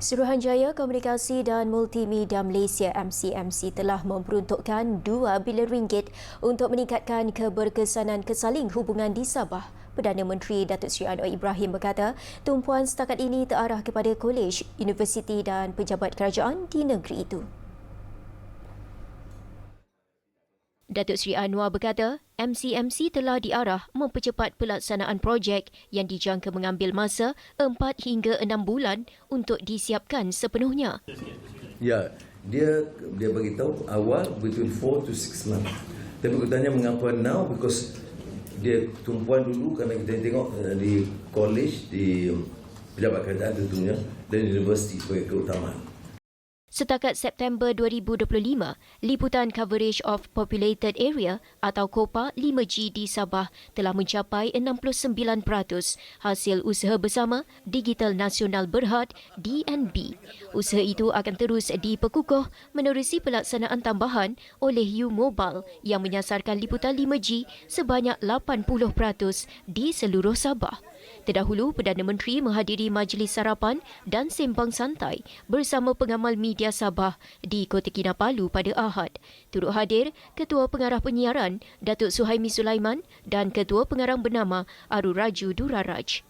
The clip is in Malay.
Suruhanjaya Komunikasi dan Multimedia Malaysia MCMC telah memperuntukkan 2 bilion ringgit untuk meningkatkan keberkesanan kesaling hubungan di Sabah. Perdana Menteri Datuk Seri Anwar Ibrahim berkata, tumpuan setakat ini terarah kepada kolej, universiti dan pejabat kerajaan di negeri itu. Datuk Seri Anwar berkata, MCMC telah diarah mempercepat pelaksanaan projek yang dijangka mengambil masa 4 hingga 6 bulan untuk disiapkan sepenuhnya. Ya, dia dia bagi tahu awal between 4 to 6 months. Tapi aku tanya mengapa now because dia tumpuan dulu kerana kita tengok uh, di college di pejabat kerajaan tentunya dan universiti sebagai keutamaan. Setakat September 2025, liputan Coverage of Populated Area atau COPA 5G di Sabah telah mencapai 69% hasil usaha bersama Digital Nasional Berhad DNB. Usaha itu akan terus diperkukuh menerusi pelaksanaan tambahan oleh U Mobile yang menyasarkan liputan 5G sebanyak 80% di seluruh Sabah. Terdahulu, Perdana Menteri menghadiri majlis sarapan dan sembang santai bersama pengamal media Sabah di Kota Kinabalu pada Ahad. Turut hadir Ketua Pengarah Penyiaran Datuk Suhaimi Sulaiman dan Ketua Pengarang Bernama Aru Raju Duraraj.